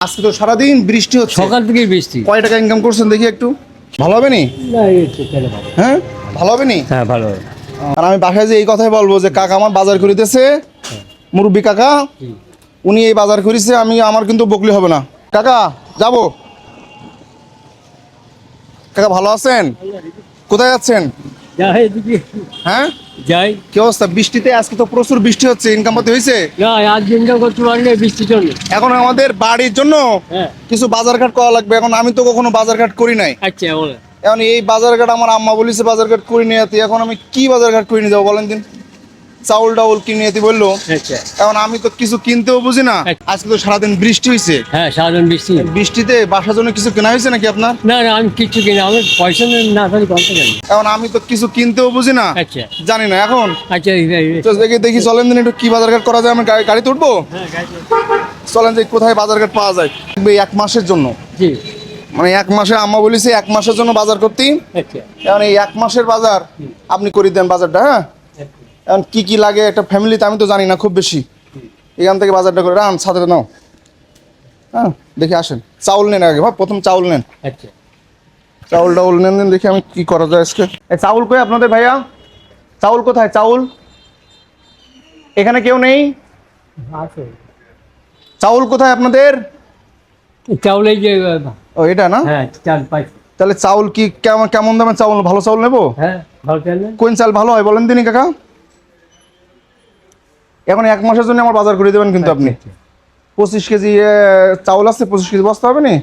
আজকে তো সারাদিন বৃষ্টি হচ্ছে। সকাল থেকে বৃষ্টি। কয় টাকা ইনকাম করছেন দেখি একটু। ভালো হবে নি? না এই তো চলে ভালো? হ্যাঁ? ভালো হবে নি? হ্যাঁ ভালো আর আমি বাসায় যে এই কথাই বলব যে কাকা আমার বাজার করিতেছে মুরব্বী কাকা উনি এই বাজার করিছে আমি আমার কিন্তু বকলি হবে না। কাকা যাব? কাকা ভালো আছেন? কোথায় যাচ্ছেন যাই হ্যাঁ? যাই। কি অবস্থা? বৃষ্টিতে? আজকে তো প্রচুর বৃষ্টি হচ্ছে ইনকাম পাতি হয়েছে? না আজ দিনটা করতে পারলে বৃষ্টির জন্য। এখন আমাদের বাড়ির জন্য হ্যাঁ। কিছু বাজারঘাট করা লাগবে। এখন আমি তো কখনো বাজারঘাট করি নাই। আচ্ছা বলে এখন এই বাজারঘাট আমার আম্মা বলিছে বাজারঘাট করে নিয়ে এখন আমি কি বাজারঘাট করে নিয়ে যাব বলেন দিন। চাউল টাউল কিনে যেতে বলল আচ্ছা। এখন আমি তো কিছু কিনতেও বুঝি না। আজকে তো সারাদিন বৃষ্টি হয়েছে হ্যাঁ সাধারণ বৃষ্টি। বৃষ্টিতে বাসার জন্য কিছু কেনা হয়েছে নাকি আপনার? না না আমি কিছু কিনা আমি পয়সা না থাকি বলতে জানি এখন আমি তো কিছু কিনতেও বুঝি না। আচ্ছা। জানি না এখন? আচ্ছা দেখি দেখি চলেন দিন একটু কি বাজার ঘাট করা যায় আমি গাড়ি- গাড়িতে উঠবো? হ্যাঁ চলেন যে কোথায় বাজার ঘাট পাওয়া যায়। এক মাসের জন্য। জি। মানে এক মাসে আম্মা বলেছে এক মাসের জন্য বাজার করতেই। আচ্ছা। এখন এই এক মাসের বাজার আপনি করে দেন বাজারটা হ্যাঁ? এখন কি কি লাগে একটা ফ্যামিলিতে আমি তো জানি না খুব বেশি। এখান থেকে বাজারটা করে রান সাথে নাও। হ্যাঁ দেখি আসেন। চাউল নেন আগে ভাব প্রথম চাউল নেন। আচ্ছা। চাউল টাউল নেন নেন দেখি আমি কি করা যায় আজকে। চাউল কই আপনাদের ভাইয়া? চাউল কোথায়? চাউল? এখানে কেউ নেই? চাউল কোথায় আপনাদের? চাউল এই যে ও এটা না? হ্যাঁ চাল পাইছি তাহলে চাউল কি কেমন কেমন দামের চাউল ভালো চাউল নেব? হ্যাঁ ভালো চাল কোন চাল ভালো হয় বলেন দিনই কাকা? এখন এক মাসের জন্য আমার বাজার করে দেবেন কিন্তু আপনি। আচ্ছা, পঁচিশ কেজি চাউল আছে পঁচিশ কেজি বস্তা হবে নি?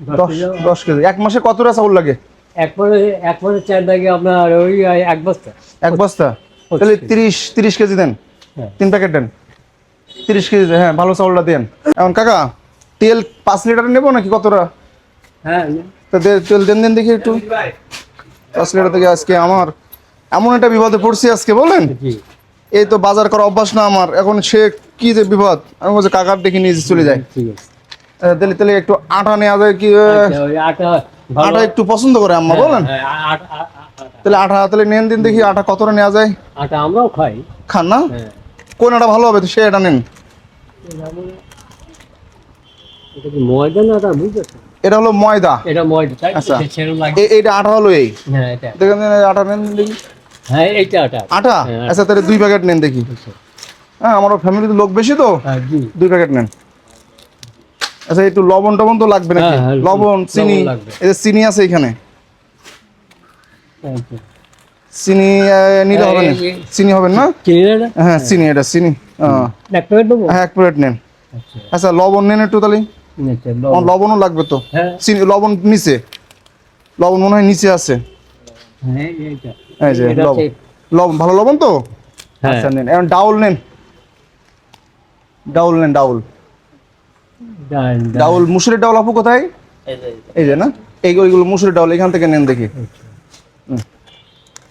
দশ দশ কেজি। এক মাসে কতটা চাউল লাগে? একবারে একবারে চাল লাগে আপনার ওই এক বস্তা। এক বস্তা? তাহলে তিরিশ তিরিশ কেজি দেন। হ্যাঁ। তিন প্যাকেট দেন। তিরিশ কেজি হ্যাঁ ভালো চাউলটা দেন। এখন কাকা তেল পাঁচ লিটার নেব নাকি কতটা? হ্যাঁ। তেল দেন দেন দেখি একটু। পাঁচ লিটার থেকে আজকে আমার। এমন একটা বিপদে পড়ছি আজকে বলেন? এই তো বাজার করা অভ্যাস না আমার। এখন সে কি যে বিপদ? আমি বলছি কাকার ডেকে নিয়ে চলে যায়। ঠিক আছে। তাহলে তাহলে একটু আটা নেওয়া যায় কি আটা একটু পছন্দ করে আম্মা বলেন। হ্যাঁ, আ- আ- তাহলে আটা তাহলে নেন দিন দেখি আটা কতটা নেওয়া যায়। আটা আমরাও খাই। খান না? হ্যাঁ। কোন আটা ভালো হবে তো সে এটা নেন। এটা এটা হলো ময়দা। এটা ময়দা আচ্ছা। লাগে। আটা হলো এই। হ্যাঁ দেখেন আটা নেন দেখি। হ্যাঁ এইটা আটা। আটা? হ্যাঁ। আচ্ছা তাহলে দুই প্যাকেট নেন দেখি। হ্যাঁ আমার ফ্যামিলিতে লোক বেশি তো? হ্যাঁ দুই প্যাকেট নেন। আচ্ছা একটু লবণ টবণ তো লাগবে নাকি? হ্যাঁ, হ্যাঁ, লবণ চিনি। এই যে চিনি আছে এখানে। আচ্ছা। চিনি নিলে হবে না। চিনি হবে না? হ্যাঁ চিনি এটা চিনি। এক প্যাকেট দেবো? হ্যাঁ এক প্লেট নেন। আচ্ছা। আচ্ছা লবণ নেন একটু তাহলে। আচ্ছা। লবণও লাগবে তো। চিনি লবণ নিচে। লবণ মনে হয় নিচে আছে। হ্যাঁ এইটা। এই যে লবণ। লবণ ভালো লবণ তো? হ্যাঁ। আচ্ছা নেন। এখন ডাউল নেন। ডাউল নেন ডাউল। ডাউল মুসুরির ডাউল আপু কোথায়? এই যে না? এই ওইগুলো মুসুরির ডাউল এখান থেকে নেন দেখি।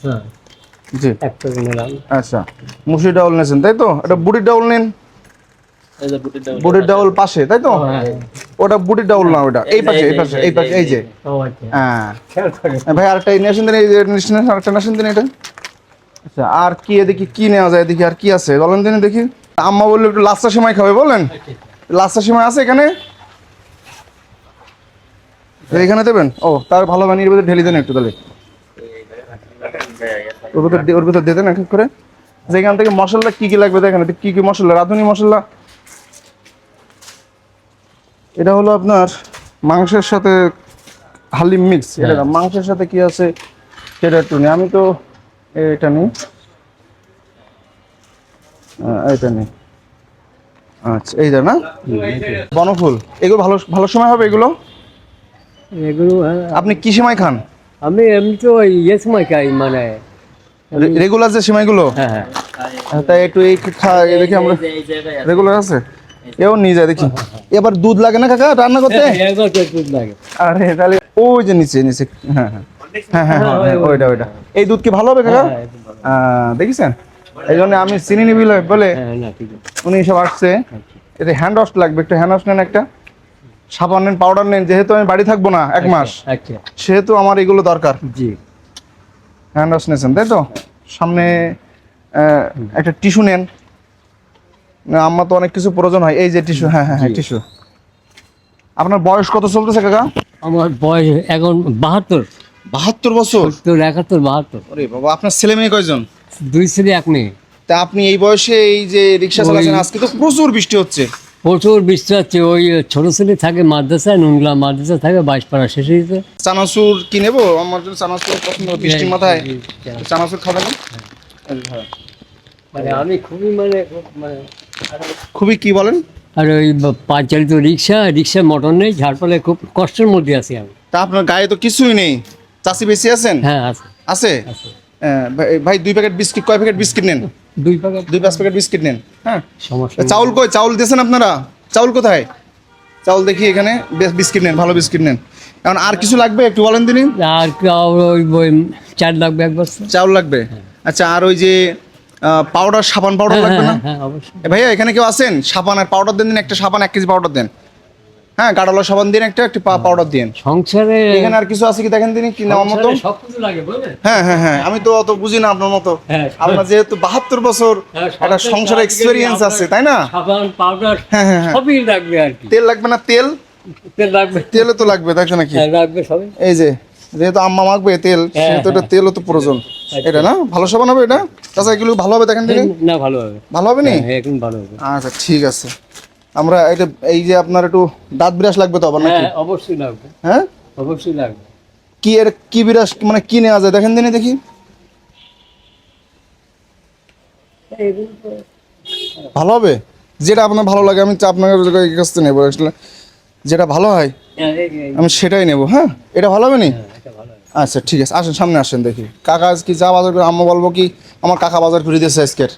হ্যাঁ। জি। আচ্ছা। মুসুরির ডাউল নেছেন তাই তো? এটা বুটির ডাউল নেন। বুটির ডাউল পাশে তাই তো? হ্যাঁ। ওটা বুটির ডাউল না ওটা এই পাশে এই পাশে এই পাশে এই যে। ও আচ্ছা। হ্যাঁ। ভাই আরেকটা নেশন দিন এই আরেকটা নেশন দিন এটা। আচ্ছা আর কি এদিকে কি নেওয়া যায় দেখি আর কি আছে? বলেন দিন দেখি। আম্মা বলল একটু লাস্টা সময় খাবে বলেন? লাস্টা সময় আছে এখানে? এখানে দেবেন? ও তার ভালো বানিয়ে এর ভিতরে ঢেলে দেন একটু তাহলে। ওর ভিতর ওর ভিতর দিয়ে দেন এক এক করে। যেখান থেকে মশলা কি কি লাগবে দেখেন কি কি মশলা? রাঁধুনি মশলা? এটা হলো আপনার মাংসের সাথে হালিম মিক্স। এটা মাংসের সাথে কি আছে? সেটা একটু নেই। আমি তো এটা নিই। এটা নেই। আচ্ছা এইটা না? বনফুল। এগুলো ভালো ভালো সময় হবে এগুলো? এগুলো হ্যাঁ আপনি কি সময় খান? আমি এমনি তো ওই ইয়ে সময় খাই মানে রেগুলার যে সময়গুলো? হ্যাঁ হ্যাঁ। তাই একটু এই খা দেখি আমরা রেগুলার আছে? এও নিয়ে যায় দেখি। এবার দুধ লাগে না কাকা রান্না করতে? দুধ লাগে। আরে তাহলে ওই যে নিচে নিচে হ্যাঁ হ্যাঁ। হ্যাঁ হ্যাঁ হ্যাঁ, হ্যাঁ, ওইটা ওইটা। এই দুধ কি ভালো হবে কাকা? হ্যাঁ, দেখেছেন? এই জন্য আমি চিনি নিবি বলে হ্যাঁ উনি সব আসছে। এতে হ্যান্ড ওয়াশ লাগবে একটু হ্যান্ড ওয়াশ নেন একটা। সাবান নেন পাউডার নেন যেহেতু আমি বাড়ি থাকব না এক মাস আচ্ছা। সেহেতু আমার এগুলো দরকার। জি। হ্যান্ড ওয়াশ নিয়েছেন তাই তো? সামনে একটা টিস্যু নেন। না আমার তো অনেক কিছু প্রয়োজন হয়। এই যে টিস্যু হ্যাঁ হ্যাঁ হ্যাঁ টিস্যু। আপনার বয়স কত চলতেছে কাকা? আমার বয়স এখন বাহাত্তর। বাহাত্তর বছর? একাত্তর বাহাত্তর। ওরে বাবা আপনার ছেলে মেয়ে কয়জন? দুই ছেলে এক মেয়ে। তা আপনি এই বয়সে এই যে রিক্সা চালাচ্ছেন আজকে তো প্রচুর বৃষ্টি হচ্ছে। প্রচুর বৃষ্টি হচ্ছে। ওই ছোট ছেলে থাকে মাদ্রাসায় নুনগুলা মাদ্রাসা থাকে বাইশ পাড়া শেষে দিতে চানাচুর কি নেব? আমার জন্য চানাচুর পছন্দ বৃষ্টির মাথায়। চানাচুর খাবেন? হ্যাঁ। মানে আমি খুবই মানে মানে খুবই কি বলেন? আর ওই পাঁচ চালিত রিক্সা রিক্সা মোটর নেই যার ফলে খুব কষ্টের মধ্যে আছি আমি। তা আপনার গায়ে তো কিছুই নেই। চাষি বেশি আছেন? হ্যাঁ আছে। আছে? হ্যাঁ, ভাই- দুই প্যাকেট বিস্কিট কয় প্যাকেট বিস্কিট নেন? দুই প্যাকেট দুই পাঁচ প্যাকেট বিস্কিট নেন হ্যাঁ? সমস্যা চাউল কই চাউল দিয়েছেন আপনারা? চাউল কোথায়? চাউল দেখি এখানে বিস্কিট নেন ভালো বিস্কিট নেন। এখন আর কিছু লাগবে? একটু বলেন তিনি আর ওই লাগবে এক বস্তা। চাউল লাগবে? আচ্ছা আর ওই যে পাউডার সাবান পাউডার হ্যাঁ লাগবে না? হ্যাঁ হ্যাঁ ভাইয়া এখানে কেউ আছেন? সাবান আর পাউডার দেন দিন একটা সাবান এক কেজি পাউডার দেন। হ্যাঁ গাড়ালো সাবান দিন একটা একটি পাউডার দিন সংসারে এখানে আর কিছু আছে কি দেখেন তিনি? কি নেওয়ার মতো? হ্যাঁ হ্যাঁ হ্যাঁ আমি তো অত বুঝি না আপনার মতো। আপনার যেহেতু বাহাত্তর বছর একটা সংসার এক্সপিরিয়েন্স আছে তাই না? সাবান পাউডার হ্যাঁ, হ্যাঁ। সবই লাগবে আর কি। তেল লাগবে না? তেল? তেল লাগবে। তেলও তো লাগবে তো নাকি? লাগবে সবই। এই যে যেহেতু আম্মা মাখবে তেল হ্যাঁ, সেহেতু এটা হ্যাঁ। তেলও তো প্রয়োজন। এটা না? ভালো সাবান হবে এটা? তাছাড়া এগুলো ভালো হবে দেখেন তিনি না ভালো হবে। ভালো হবে নি? হ্যাঁ এখন ভালো হবে। আচ্ছা ঠিক আছে। আমরা এটা এই যে আপনার একটু দাঁত বিরাস লাগবে তো আবার নাকি? হ্যাঁ অবশ্যই লাগবে। হ্যাঁ? অবশ্যই লাগবে। কি এর কি বিরাস মানে কি নেওয়া যায়? দেখেন দিনই দেখি। ভালো হবে? যেটা আপনার ভালো লাগে আমি আপনার কাছ থেকে নেব। আসলে যেটা ভালো হয় হ্যাঁ, আমি সেটাই নেব হ্যাঁ? এটা ভালো হবে নি? হ্যাঁ। আচ্ছা ঠিক আছে আসেন সামনে আসেন দেখি। কাকা আজ কি যা বাজার করে আম্মা বলব কি আমার কাকা বাজার করে দিয়েছে আজকের।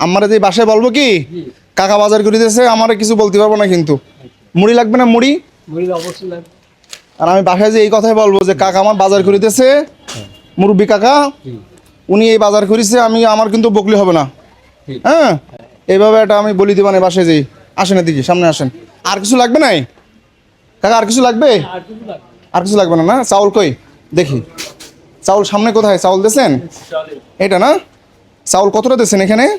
আমার যে বাসায় বলব কি কাকা বাজার করে দিয়েছে আমার কিছু বলতে পারব না কিন্তু। মুড়ি লাগবে না মুড়ি? আর আমি বাসায় যে এই কথাই বলব যে কাকা আমার বাজার করে দিয়েছে মুরব্বী কাকা উনি এই বাজার করেছে আমি আমার কিন্তু বকলি হবে না। হ্যাঁ? এইভাবে এটা আমি বলি দিবানে বাসায় যেই। আসেন এদিকে সামনে আসেন। আর কিছু লাগবে নাই? কাকা আর কিছু লাগবে? আর কিছু লাগবে না। না চাউল কই? দেখি। চাউল সামনে কোথায়? চাউল দিয়েছেন? এটা না? চাউল কতটা দিয়েছেন এখানে?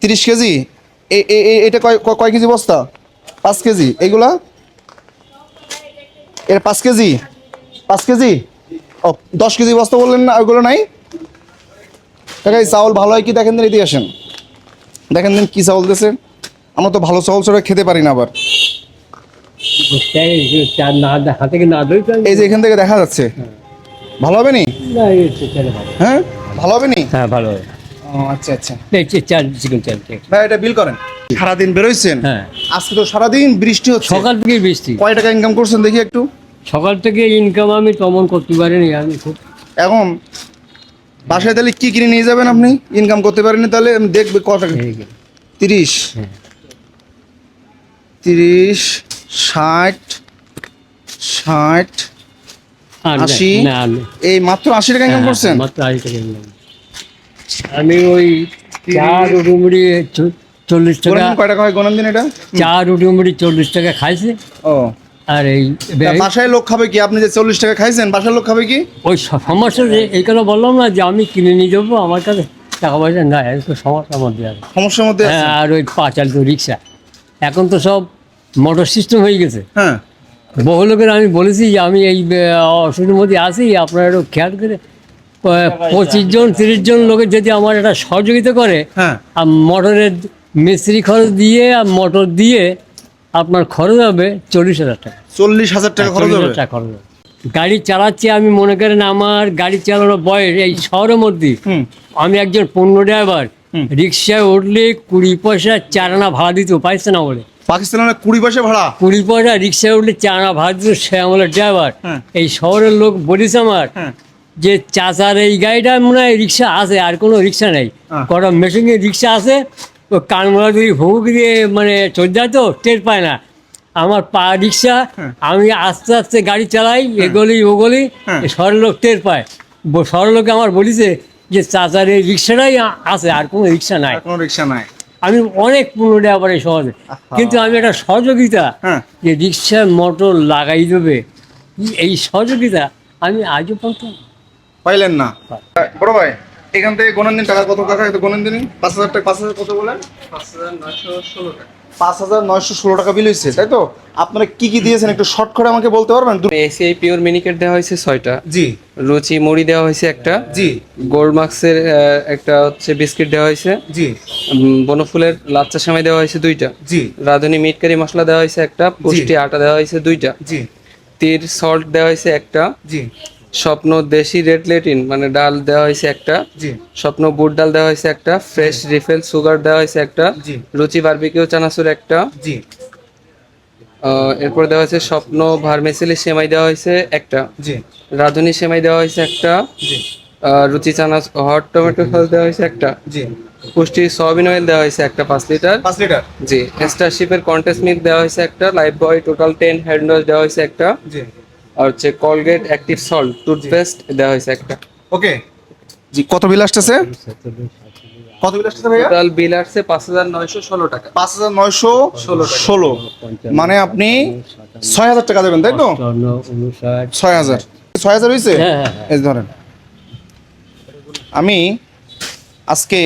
তিরিশ কেজি। এ- এ- এ- এটা কয় কয় কেজি বস্তা? পাঁচ কেজি। এগুলা এর পাঁচ কেজি? পাঁচ কেজি? ও দশ কেজি বস্তা বললেন না ওইগুলো নাই? কাকা এই চাউল ভালো হয় কি? দেখেন দিন এদিকে আসেন। দেখেন দিন কি চাউল দিয়েছে আমরা তো ভালো চাউল ছাড়া খেতে পারি না আবার চার না হাতে থেকে না ধরে এই যে এখান থেকে দেখা যাচ্ছে। ভালো হবে নি? হ্যাঁ? ভালো হবে নি? হ্যাঁ ভালো হবে। আচ্ছা আচ্ছা। ভাই এটা বিল করেন। সারাদিন বেরোইছেন? হ্যাঁ। আজকে তো সারাদিন বৃষ্টি হচ্ছে। সকাল থেকে বৃষ্টি। কয় টাকা ইনকাম করছেন দেখি একটু? সকাল থেকে ইনকাম আমি তেমন করতে পারিনি আমি খুব এখন বাসায় তাহলে কি কিনে নিয়ে যাবেন আপনি? ইনকাম করতে পারেননি তাহলে আমি দেখবে ক টাকা। তিরিশ। হ্যাঁ। তিরিশ ষাট ষাট আর আশি? আমি এই মাত্র আশি টাকা ইনকাম হ্যাঁ, করছেন? মাত্র আশি টাকা। আমি ওই চা রুটুমুড়ি চল্লিশ টাকা কয় টাকা হয়? গোনেন দিন এটা। চা রুটুমুড়ি চল্লিশ টাকা খাইছে। ও। আর এই বাসায় লোক খাবে কি? আপনি যে চল্লিশ টাকা খাইছেন বাসায় লোক খাবে কি? ওই সমস্যা যে এই কথা বললাম না যে আমি কিনে নিয়ে যাব আমার কাছে টাকা পয়সা নাই এই তো সমস্যার মধ্যে আছে। সমস্যার মধ্যে হ্যাঁ আর ওই পা চালিত রিক্সা। এখন তো সব মোটর সিস্টেম হয়ে গেছে। হ্যাঁ। বহু লোকের আমি বলেছি যে আমি এই অসুবিধার মধ্যে আছি আপনারা একটু খেয়াল করে পঁচিশ জন। তিরিশ জন লোকের যদি আমার একটা সহযোগিতা করে হ্যাঁ। আর মোটরের মিস্ত্রি খরচ দিয়ে আর মোটর দিয়ে আপনার খরচ হবে চল্লিশ হাজার টাকা। চল্লিশ হাজার টাকা খরচ হবে? হাজার টাকা খরচ হবে। গাড়ি চালাচ্ছি আমি মনে করেন আমার গাড়ি চালানোর বয়স এই শহরের মধ্যে। আমি একজন পণ্য ড্রাইভার রিক্সায় উঠলে কুড়ি পয়সা চার আনা ভাড়া দিত পাইছে না বলে। পাকিস্তানের কুড়ি পয়সা ভাড়া। কুড়ি পয়সা রিক্সায় উঠলে ভাড়া দিত সে আমলের ড্রাইভার হ্যাঁ। এই শহরের লোক বলিস আমার হ্যাঁ। যে চাচার এই গাড়িটা মনে হয় রিক্সা আছে আর কোনো রিক্সা নেই। হ্যাঁ। কটা মেশিনের রিক্সা আছে ও কানমোড়া দিয়ে ভুক দিয়ে মানে চলে যায় তো টের পায় না। আমার পা রিক্সা। আমি আস্তে আস্তে গাড়ি চালাই এগোলি ওগলি। শহরের লোক টের পায়। শহরের লোক আমার বলিছে যে চাচার এই রিক্সাটাই আছে আর কোনো রিক্সা নাই। কোনো রিক্সা নাই। আমি অনেক পুনরে আবার এই সহজে। কিন্তু আমি একটা সহযোগিতা হ্যাঁ। যে রিক্সার মোটর লাগাই দেবে। এই সহযোগিতা আমি আজও পর্যন্ত পাইলেন না। বড় ভাই এখান থেকে গণন দিন টাকা কত টাকা? গণন গোনেন দিন পাঁচ হাজার টাকা পাঁচ হাজার কত বলেন? পাঁচ হাজার নয়শো ষোলো টাকা। বিল হয়েছে তাই তো? আপনারা কি কি দিয়েছেন? একটু শর্ট করে আমাকে বলতে পারবেন? এসিআই পিওর মিনিকেট দেওয়া হয়েছে ছয়টা। জি। রুচি মুড়ি দেওয়া হয়েছে একটা। জি। গোল্ড মার্কসের একটা হচ্ছে বিস্কিট দেওয়া হয়েছে জি। বনফুলের লাচ্চা সেমাই দেওয়া হয়েছে দুইটা। জি। রাঁধুনি মিট কারি মশলা দেওয়া হয়েছে একটা। পুষ্টি আটা দেওয়া হয়েছে দুইটা। জি। তীর সল্ট দেওয়া হয়েছে একটা। জি। স্বপ্ন দেশি রেড লেটিন মানে ডাল দেওয়া হয়েছে একটা স্বপ্ন বুট ডাল দেওয়া হয়েছে একটা ফ্রেশ রিফেল সুগার দেওয়া হয়েছে একটা রুচি বারবিকিউ চানাচুর একটা এরপর দেওয়া হয়েছে স্বপ্ন ভার্মেসিলি সেমাই দেওয়া হয়েছে একটা রাঁধুনি সেমাই দেওয়া হয়েছে একটা রুচি চানা হট টমেটো সস দেওয়া হয়েছে একটা পুষ্টি সয়াবিন অয়েল দেওয়া হয়েছে একটা পাঁচ লিটার পাঁচ লিটার জি স্টারশিপের কন্টেস্ট মিল্ক দেওয়া হয়েছে একটা Lifebuoy total ten hand wash দেওয়া হয়েছে একটা জি আর হচ্ছে কলগেট অ্যাক্টিভ সল্ট টুথপেস্ট দেওয়া হয়েছে একটা। ওকে। জি কত বিল আসতেছে? কত বিল আসতেছে ভাইয়া? টোটাল বিল আসছে পাঁচ হাজার নয়শো ষোলো টাকা। পাঁচ হাজার নয়শো ষোলো। ষোলো মানে আপনি ছয় হাজার টাকা দেবেন তাই তো? চুয়ান্ন, উনষাট ছয় হাজার। ছয় হাজার হয়েছে হ্যাঁ, হ্যাঁ, হ্যাঁ। এই ধরেন। আমি আজকে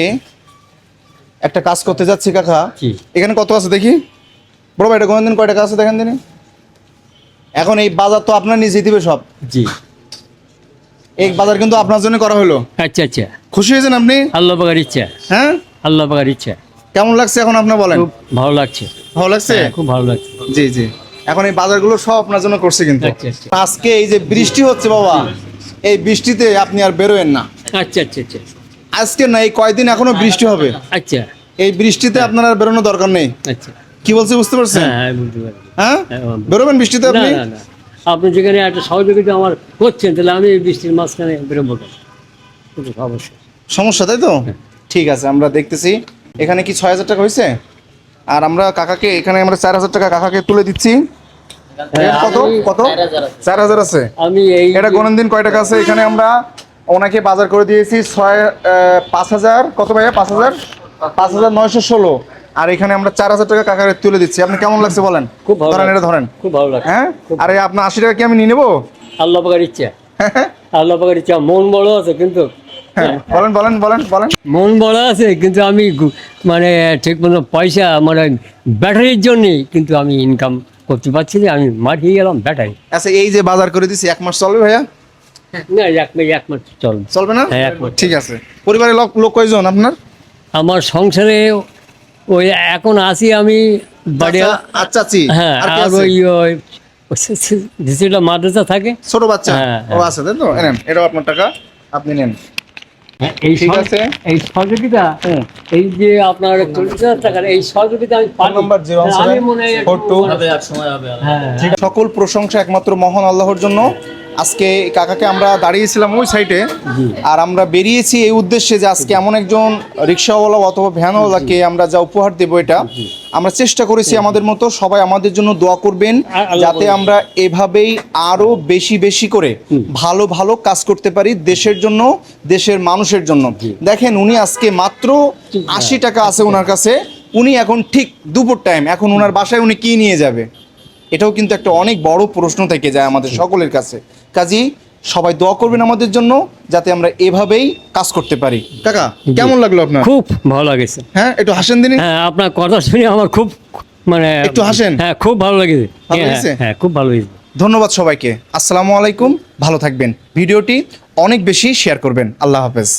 একটা কাজ করতে যাচ্ছি কাকা। এখানে কত আছে দেখি? বড় ভাই এটা কোন দিন কয় টাকা আছে দেখেন দিনে এখন এই বাজার তো আপনার নিজে দিবে সব। জি। এই বাজার কিন্তু আপনার জন্য করা হলো। আচ্ছা আচ্ছা। খুশি হয়েছেন আপনি? আল্লাহ পাকার ইচ্ছা। হ্যাঁ? আল্লাহ পাকার ইচ্ছা। কেমন লাগছে এখন আপনার বলেন? খুব ভালো লাগছে। ভালো লাগছে? হ্যাঁ, খুব ভালো লাগছে। জি জি। এখন এই বাজারগুলো সব আপনার জন্য করছে কিন্তু। আচ্ছা, আচ্ছা। আজকে এই যে বৃষ্টি হচ্ছে বাবা এই বৃষ্টিতে আপনি আর বেরোয়েন না। আচ্ছা আচ্ছা আচ্ছা। আজকে না এই কয়দিন এখনও বৃষ্টি হবে। আচ্ছা। এই বৃষ্টিতে আপনার আর বেরোনোর দরকার নেই। আচ্ছা। কি বলছি বুঝতে পারছেন? হ্যাঁ হ্যাঁ বুঝতে পারছি। হ্যাঁ? হ্যাঁ, বেরোবেন বৃষ্টিতে আপনি? আপনি যেখানে একটা সহযোগিতা আমার করছেন তাহলে আমি এই বৃষ্টির মাঝখানে বেরোবো? অবশ্যই। সমস্যা তাই তো? ঠিক আছে আমরা দেখতেছি। এখানে কি ছয় হাজার টাকা হয়েছে? আর আমরা কাকাকে এখানে আমরা চার হাজার টাকা কাকাকে তুলে দিচ্ছি। কত? কত? চার হাজার আছে। আমি এই এটা গণন দিন কয় টাকা আছে? এখানে আমরা ওনাকে বাজার করে দিয়েছি ছয় পাঁচ হাজার। কত ভাইয়া? পাঁচ হাজার? পাঁচ হাজার নয়শো ষোলো। আর এখানে আমরা চার হাজার টাকা কাকারে তুলে দিচ্ছি। আপনি কেমন লাগছে বলেন? খুব ভালো ধরেন এটা। ধরেন। খুব ভালো লাগছে। হ্যাঁ? আরে আপনার আশি টাকা কি আমি নিয়ে নেব? আল্লাহ পাকার ইচ্ছা। আল্লাহ পাকার ইচ্ছা। মন বড় আছে কিন্তু। হ্যাঁ বলেন বলেন বলেন বলেন। মন বড় আছে কিন্তু আমি মানে ঠিক মতো পয়সা মানে ব্যাটারির জন্যই কিন্তু আমি ইনকাম করতে পারছি না। আমি মারিয়ে গেলাম ব্যাটারি। আচ্ছা এই যে বাজার করে দিছি এক মাস চলবে ভাইয়া? না এক মাস এক মাস চলবে। চলবে না? হ্যাঁ, এক মাস। ঠিক আছে। পরিবারের লোক লোক কয়জন আপনার? আমার সংসারে ওই এখন আসি আমি বাড়ি চাচা আর চাচি হ্যাঁ আর? ওই ওই যেটা মাদ্রাসা থাকে। ছোট বাচ্চা? হ্যাঁ, ও হ্যাঁ। আছে তাই তো? নেন এটাও আপনার টাকা আপনি নেন। এই ঠিক আছে। এই সহযোগিতা এই যে আপনার চল্লিশ হাজার টাকার এই সহযোগিতা আমি পাই নাম্বার জিরো মনে হয় হ্যাঁ। সকল প্রশংসা একমাত্র মহান আল্লাহর জন্য। আজকে কাকাকে আমরা দাঁড়িয়েছিলাম ওই সাইডে আর আমরা বেরিয়েছি এই উদ্দেশ্যে যে আজকে এমন একজন রিক্সাওয়ালা অথবা ভ্যানওয়ালাকে আমরা যা উপহার দেবো এটা আমরা চেষ্টা করেছি আমাদের মতো সবাই আমাদের জন্য দোয়া করবেন যাতে আমরা এভাবেই আরও বেশি বেশি করে ভালো ভালো কাজ করতে পারি দেশের জন্য দেশের মানুষের জন্য। দেখেন উনি আজকে মাত্র আশি টাকা আছে ওনার কাছে উনি এখন ঠিক দুপুর টাইম এখন ওনার বাসায় উনি কি নিয়ে যাবে? এটাও কিন্তু একটা অনেক বড় প্রশ্ন থেকে যায় আমাদের সকলের কাছে। কাজী সবাই দোয়া করবেন আমাদের জন্য যাতে আমরা এভাবেই কাজ করতে পারি। কাকা কেমন লাগল আপনার? খুব ভালো লাগেছে। হ্যাঁ একটু হাসেন দিন? হ্যাঁ আপনার কথা শুনে আমার খুব মানে একটু হাসেন। হ্যাঁ খুব ভালো লেগেছে। হ্যাঁ, হ্যাঁ খুব ভালো লেগেছে। ধন্যবাদ সবাইকে। আসসালামু আলাইকুম। ভালো থাকবেন। ভিডিওটি অনেক বেশি শেয়ার করবেন। আল্লাহ হাফেজ।